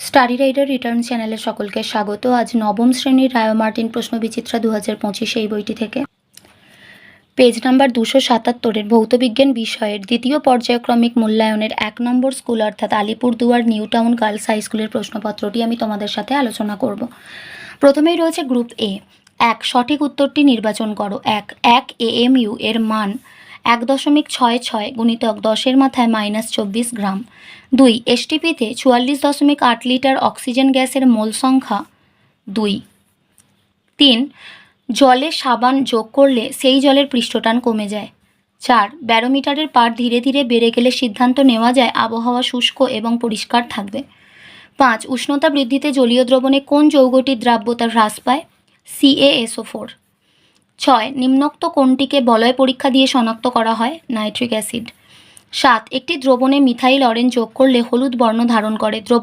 Study rider return চ্যানেলে সকলকে স্বাগত। আজ নবম শ্রেণির রায় মার্টিন প্রশ্ন বিচিত্রা দু হাজার এই বইটি থেকে। পেজ নাম্বার দুশো সাতাত্তরের ভৌতবিজ্ঞান বিষয়ের দ্বিতীয় পর্যায়ক্রমিক মূল্যায়নের এক নম্বর স্কুল অর্থাৎ Alipurduar new town girls high স্কুলের প্রশ্নপত্রটি আমি তোমাদের সাথে আলোচনা করব। প্রথমেই রয়েছে গ্রুপ এ। এক, সঠিক উত্তরটি নির্বাচন করো। এক এক এএমইউ এর মান এক দশমিক ছয় ছয় গুণিতক দশের মাথায় মাইনাস চব্বিশ গ্রাম। দুই এসটিপিতে চুয়াল্লিশ দশমিক আট লিটার অক্সিজেন গ্যাসের মোল সংখ্যা। দুই, তিন, জলে সাবান যোগ করলে সেই জলের পৃষ্ঠটান কমে যায়। চার, ব্যারোমিটারের পার ধীরে ধীরে বেড়ে গেলে সিদ্ধান্ত নেওয়া যায় আবহাওয়া শুষ্ক এবং পরিষ্কার থাকবে। পাঁচ, উষ্ণতা বৃদ্ধিতে জলীয় দ্রবণে কোন যৌগটির দ্রাব্যতা হ্রাস পায়? সিএএসও ফোর ছয়, নিম্নোক্ত কোনটিকে বলয় পরীক্ষা দিয়ে শনাক্ত করা হয়? Nitric acid. সাত, একটি দ্রবণে মিথাইল অরেঞ্জ যোগ করলে হলুদ বর্ণ ধারণ করে। দ্রব